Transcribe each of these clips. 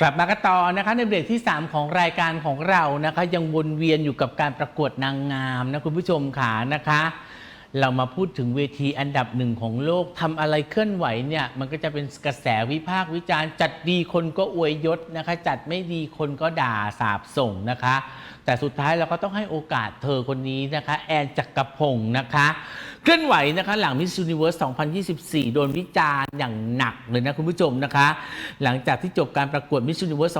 กลับมากันต่อนะคะในเบรกที่ 3 ของรายการของเรานะคะ ยังวนเวียนอยู่กับการประกวดนางงามนะคุณผู้ชมขานะคะ เรามาพูดถึงเวทีอันดับหนึ่งของโลกทำอะไรเคลื่อนไหวเนี่ยมันก็จะเป็นกระแสวิพากษ์วิจารณ์ จัดดีคนก็อวยยศนะคะ จัดไม่ดีคนก็ด่าสาบส่งนะคะ แต่สุดท้ายเราก็ต้องให้โอกาสเธอคนนี้นะคะ แอนจักรพงศ์นะคะ เคลื่อนไหวนะคะหลัง Miss Universe 2024 โดนวิจารณ์อย่างหนักเลยนะคุณผู้ชมนะคะ หลังจากที่จบการประกวด Miss Universe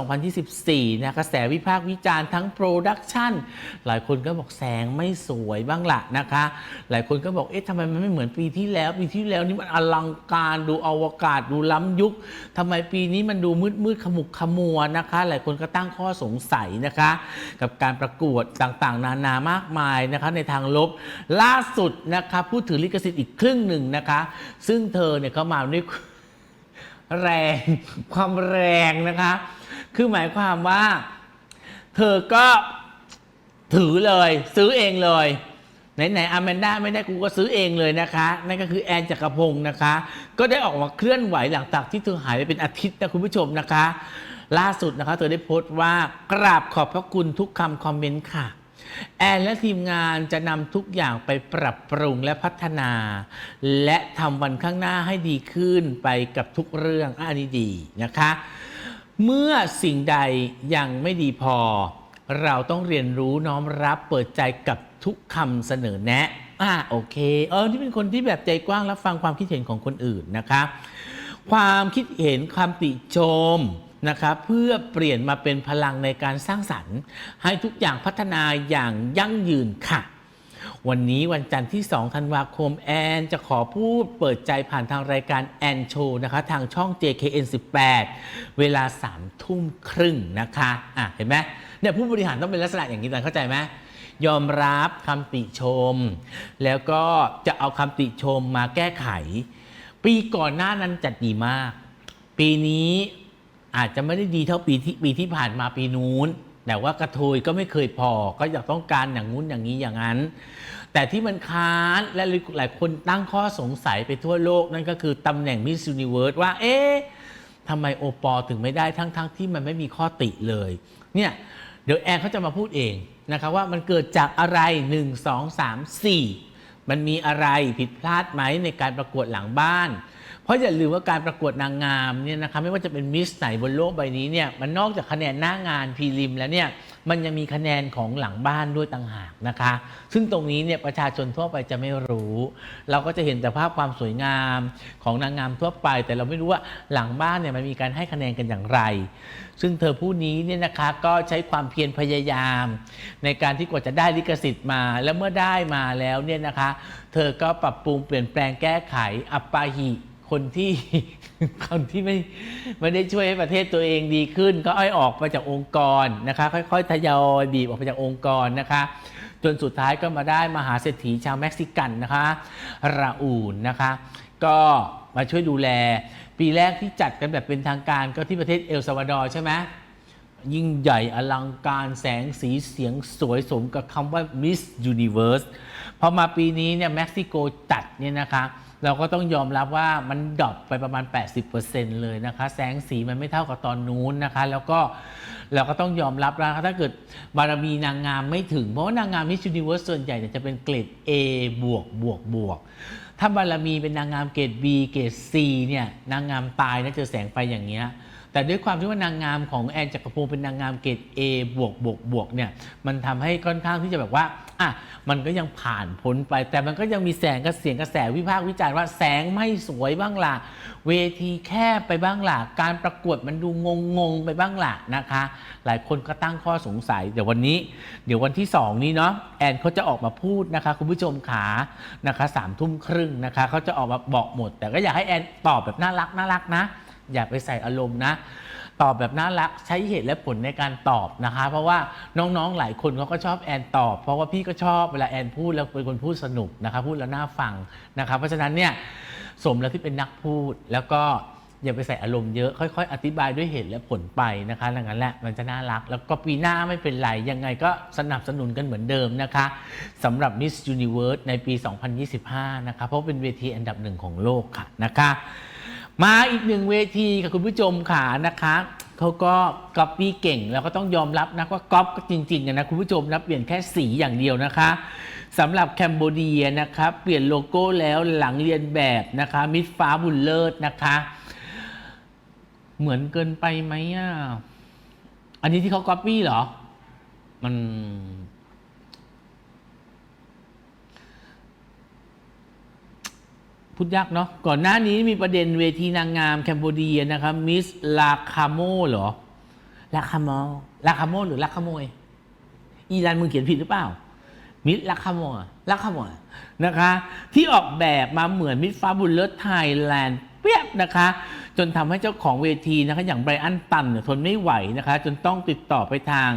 2024 นะกระแสวิพากษ์วิจารณ์ทั้งโปรดักชันหลายคนก็บอกแสงไม่สวยบ้างละนะคะ หลายคนก็บอกเอ๊ะทำไมมันไม่เหมือนปีที่แล้ว ปีที่แล้วนี่มันอลังการดูอวกาศดูล้ำยุคทำไมปีนี้มันดูมืดมืดขมุกขมัวนะคะ หลายคนก็ตั้งข้อสงสัยนะคะ กับการประกวดต่างๆ นานามากมายนะคะในทางลบล่าสุดนะคะพูดถึงลิขสิทธิ์อีกครึ่งหนึ่งนะคะ ซึ่งเธอเนี่ยเขามาด้วยแรงความแรงนะคะ คือหมายความว่า เธอก็ถือเลยซื้อเองเลยไหนๆอแมนด้าไม่ได้กูก็ซื้อเองเลยนะคะ นั่นก็คือแอนจักรพงศ์นะคะ ก็ได้ออกมาเคลื่อนไหวหลังจากที่เธอหายไปเป็นอาทิตย์นะคุณผู้ชมนะคะ ล่าสุดนะคะ เธอได้โพสต์ว่ากราบขอบพระคุณทุกคำคอมเมนต์ค่ะ แอนและทีมงานจะนำทุกอย่างไปปรับปรุงและพัฒนา และทำวันข้างหน้าให้ดีขึ้นไปกับทุกเรื่องอันนี้ดีนะคะ เมื่อสิ่งใดยังไม่ดีพอ เราต้องเรียนรู้น้อมรับเปิดใจกับทุกคำเสนอแนะอ่าโอเคเออที่เป็นคนที่แบบใจกว้างรับฟังความคิดเห็นของคนอื่นนะคะ ความคิดเห็นความติชม นะคะเพื่อเปลี่ยนมาเป็นพลังในการสร้างสรรค์ ให้ทุกอย่างพัฒนาอย่างยั่งยืนค่ะ วันนี้วันจันทร์ที่ 2 ธันวาคมแอน จะขอพูดเปิดใจผ่านทางรายการแอนโชว์นะคะ ทางช่อง JKN 18 เวลา3ทุ่มครึ่งนะคะอะเห็นไหมเนี่ยผู้บริหารต้องเป็นลักษณะอย่างนี้ตันเข้าใจไหมยอมรับคำติชม แล้วก็จะเอาคำติชมมาแก้ไข ปีก่อนหน้านั้นจัดดีมาก ปีนี้ อาจจะไม่ได้ดีเท่าปีที่ปีที่ผ่านมาปีนู้น แต่ว่ากระเทยก็ไม่เคยพอ ก็อยากต้องการอย่างงู้นอย่างนี้อย่างนั้น แต่ที่มันค้านและหลายคนตั้งข้อสงสัยไปทั่วโลกนั่นก็คือตำแหน่ง Miss Universe ว่า เอ๊ะทำไมโอปอถึงไม่ได้ทั้งๆทที่มันไม่มีข้อติเลย เนี่ยเดี๋ยวแอนเขาจะมาพูดเองนะคะว่ามันเกิดจากอะไร 1 2 3 4 มันมีอะไรผิดพลาดไหมในการประกวดหลังบ้าน เพราะอย่าลืมว่าการประกวดนางงามเนี่ยนะคะไม่ว่าจะเป็นมิสไหนบนโลกใบนี้เนี่ยมันนอกจากคะแนนหน้างานพรีลิมแล้วเนี่ยมันยังมีคะแนนของหลังบ้านด้วยต่างหากนะคะ ซึ่งตรงนี้เนี่ยประชาชนทั่วไปจะไม่รู้ เราก็จะเห็นแต่ภาพความสวยงามของนางงามทั่วไป แต่เราไม่รู้ว่าหลังบ้านเนี่ยมันมีการให้คะแนนกันอย่างไร ซึ่งเธอผู้นี้เนี่ยนะคะก็ใช้ความเพียรพยายาม ในการที่กว่าจะได้ลิขสิทธิ์มา แล้วเมื่อได้มาแล้วเนี่ยนะคะ เธอก็ปรับปรุงเปลี่ยนแปลงแก้ไขอัปปาหิ คนที่คนที่ไม่ไม่ได้ช่วยให้ประเทศตัวเองดีขึ้น ก็อ้อยออกมาจากองค์กรนะคะ ค่อยๆทยอยบีบออกไปจากองค์กรนะคะ จนสุดท้ายก็มาได้มหาเศรษฐีชาวเม็กซิกันนะคะราอูนนะคะ ก็มาช่วยดูแล ปีแรกที่จัดกันแบบเป็นทางการก็ที่ประเทศเอลซาวาดอร์ใช่ไหม ยิ่งใหญ่อลังการแสงสีเสียงสวยสมกับคำว่า Miss Universe พอมาปีนี้เนี่ยเม็กซิโกจัดเนี่ยนะคะ เราก็ต้องยอมรับว่ามันดรอปไปประมาณ 80%เลยนะคะ แสงสีมันไม่เท่ากับตอนนู้นนะคะ แล้วก็เราก็ต้องยอมรับว่าถ้าเกิดบารมีนางงามไม่ถึง เพราะว่านางงาม Miss Universe ส่วนใหญ่จะเป็นเกรด A บวกบวกบวกถ้าบารมีเป็นนางงามเกรด B เกรด C เนี่ยนางงามตายนะเจอแสงไฟอย่างเงี้ย แต่ด้วยความที่ว่านางงามของแอนจักรพงศ์เป็นนางงามเกรด A บวกบวกบวกเนี่ยมันทำให้ค่อนข้างที่จะแบบว่าอะมันก็ยังผ่านพ้นไป แต่มันก็ยังมีแสงกระเสียงกระแสวิพากษ์วิจารณ์ว่าแสงไม่สวยบ้างล่ะเวทีแคบไปบ้างล่ะการประกวดมันดูงงงๆไปบ้างล่ะนะคะ หลายคนก็ตั้งข้อสงสัยเดี๋ยววันนี้ เดี๋ยววันที่ 2 นี้เนาะแอนเขาจะออกมาพูดนะคะ คุณผู้ชมขานะคะสามทุ่มครึ่งนะคะเขาจะออกมาบอกหมด แต่ก็อยากให้แอนตอบแบบน่ารักน่ารักนะ อย่าไปใส่อารมณ์นะ ตอบแบบน่ารักใช้เหตุและผลในการตอบนะคะ เพราะว่าน้องๆหลายคนเขาก็ชอบแอนตอบ เพราะว่าพี่ก็ชอบเวลาแอนพูดแล้วเป็นคนพูดสนุกนะคะพูดแล้วน่าฟังนะคะเพราะฉะนั้นเนี่ยสมแล้วที่เป็นนักพูดแล้วก็อย่าไปใส่อารมณ์เยอะค่อย ๆ อธิบายด้วยเหตุและผลไปนะคะดังนั้นแหละมันจะน่ารัก แล้วก็ปีหน้าไม่เป็นไร ยังไงก็สนับสนุนกันเหมือนเดิมนะคะสำหรับ Miss Universe ในปี 2025 นะคะเพราะเป็นเวทีอันดับหนึ่งของโลกค่ะนะคะ มาอีกหนึ่งเวทีค่ะคุณผู้ชมค่ะนะคะเขาก็ก๊อปปี้เก่งแล้วก็ต้องยอมรับนะว่าก๊อปจริงๆนะคุณผู้ชมนะเปลี่ยนแค่สีอย่างเดียวนะคะสำหรับแคนเบเดียนะคะเปลี่ยนโลโก้แล้วหลังเรียนแบบนะคะมิดฟ้าบุญเลิศนะคะ เหมือนเกินไปไหมอะอันนี้ที่เขาก๊อปปี้เหรอ มัน พูดยากเนาะก่อนหน้านี้มีประเด็นเวทีนางงามแคนโบเดียนะครับมิสลาคาโมเหรอลาคาโมลาคาโมหรือลาคาโมยอีรันมึงเขียนผิดหรือเปล่า มิสลาคาโมลาคาโมนะคะ ที่ออกแบบมาเหมือนมิสฟ้าบุญเลิศไทยแลนด์เปียบนะคะ จนทำให้เจ้าของเวทีนะคะอย่างไบรอันตันเนี่ยทนไม่ไหวนะคะ จนต้องติดต่อไปทาง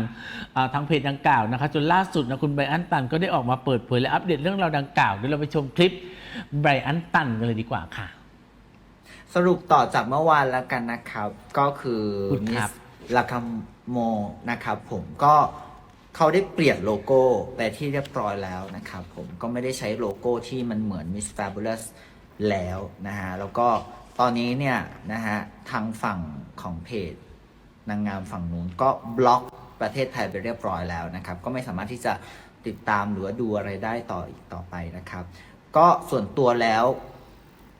เอ่อทางเพจดังกล่าวนะคะ จนล่าสุดนะคุณไบรอันตันก็ได้ออกมาเปิดเผยและอัปเดตเรื่องราวดังกล่าวเดี๋ยวเราไปชมคลิปไบรอันตันกันเลยดีกว่าค่ะ สรุปต่อจากเมื่อวานแล้วกันนะครับ ก็คือคุณมิครัสบลาคาโมนะครับผมก็เขาได้เปลี่ยนโลโก้ไปที่เรียบร้อยแล้วนะครับผมก็ไม่ได้ใช้โลโก้ที่มันเหมือน Miss Fabulous แล้วนะฮะ แล้วก็ ตอนนี้เนี่ยนะฮะทางฝั่งของเพจนางงามฝั่งนู้นก็บล็อกประเทศไทยไปเรียบร้อยแล้วนะครับ ก็ไม่สามารถที่จะติดตามหรือว่าดูอะไรได้ต่ออีกต่อไปนะครับ ก็ส่วนตัวแล้ว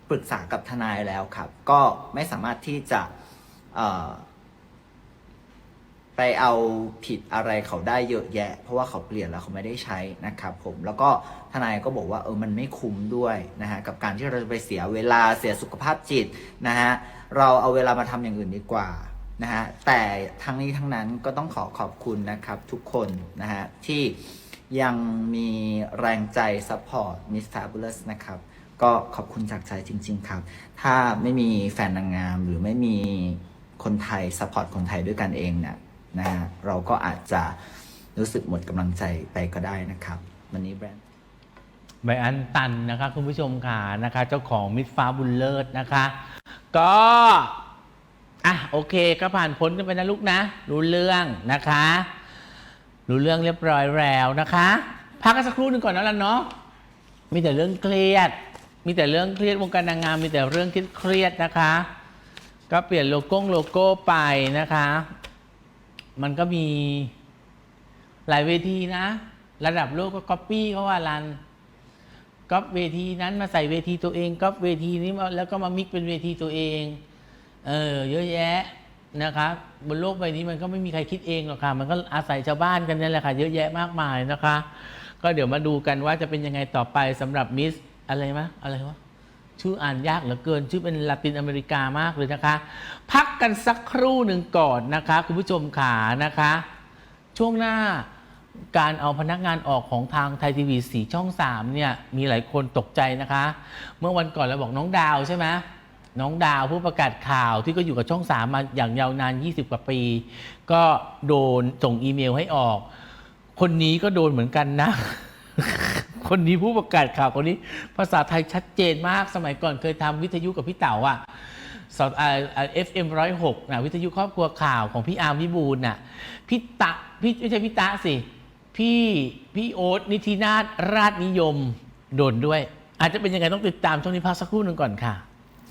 ปรึกษากับทนายแล้วครับ ก็ไม่สามารถที่จะเอ่อ ไปเอาผิดอะไรเขาได้เยอะแยะ เพราะว่าเขาเปลี่ยนแล้วเขาไม่ได้ใช้นะครับผมแล้วก็ทนายก็บอกว่าเออมันไม่คุ้มด้วยนะฮะกับการที่เราจะไปเสียเวลาเสียสุขภาพจิตนะฮะเราเอาเวลามาทำอย่างอื่นดีกว่านะฮะแต่ทั้งนี้ทั้งนั้นก็ต้องขอขอบคุณนะครับทุกคนนะฮะที่ยังมีแรงใจซัพพอร์ต Miss Fabulous นะครับก็ขอบคุณจากใจจริง ๆ ครับ ถ้าไม่มีแฟนนางงามหรือไม่มีคนไทยซัพพอร์ตคนไทยด้วยกันเองเนี่ย นะฮะเราก็อาจจะรู้สึกหมดกำลังใจไปก็ได้นะครับวันนี้แบรนด์ไบอันตันนะคะคุณผู้ชมค่ะนะคะ เจ้าของมิตรฟ้าบุญเลิศนะคะ ก็อะโอเคก็ผ่านพ้นกันไปนะลูกนะ รู้เรื่องนะคะ รู้เรื่องเรียบร้อยแล้วนะคะ พักกันสักครู่หนึ่งก่อนนะล่ะเนาะมีแต่เรื่องเครียด มีแต่เรื่องเครียดวงการนางงามมีแต่เรื่องเครียดนะคะ ก็เปลี่ยนโลโก้โลโก้ไปนะคะ มันก็มีหลายเวทีนะ ระดับโลกก็ก๊อปปี้เขาว่ารันก๊อปเวทีนั้นมาใส่เวทีตัวเองก๊อปเวทีนี้มาแล้วก็มามิกเป็นเวทีตัวเองเออเยอะแยะนะคะบนโลกใบนี้มันก็ไม่มีใครคิดเองหรอกค่ะ มันก็อาศัยชาวบ้านกันนั่นแหละค่ะ เยอะแยะมากมายนะคะ ก็เดี๋ยวมาดูกันว่าจะเป็นยังไงต่อไปสำหรับมิสอะไรมะอะไรวะ ชื่ออ่านยากเหลือเกิน ชื่อเป็นลาตินอเมริกามากเลยนะคะ พักกันสักครู่หนึ่งก่อนนะคะ คุณผู้ชมขานะคะ ช่วงหน้าการเอาพนักงานออกของทางไทยทีวีสีช่อง 3 เนี่ย มีหลายคนตกใจนะคะ เมื่อวันก่อนเราบอกน้องดาวใช่ไหมน้องดาวผู้ประกาศข่าวที่ก็อยู่กับช่อง 3 มาอย่างยาวนาน 20 กว่าปี ก็โดนส่งอีเมลให้ออก คนนี้ก็โดนเหมือนกันนะ คนนี้ผู้ประกาศข่าวคนนี้ ภาษาไทยชัดเจนมากสมัยก่อนเคยทำวิทยุกับพี่เต๋าอะสอดเอฟเอ็มร้อยหกนะวิทยุครอบครัวข่าวของพี่อาร์มวิบูลน่ะพี่ตะพี่ไม่ใช่พี่ตะสิ พี่พี่โอ๊ตนิธินาถราชนิยมโดนด้วย อาจจะเป็นยังไงต้องติดตามช่วงนี้พักสักครู่หนึ่งก่อนค่ะ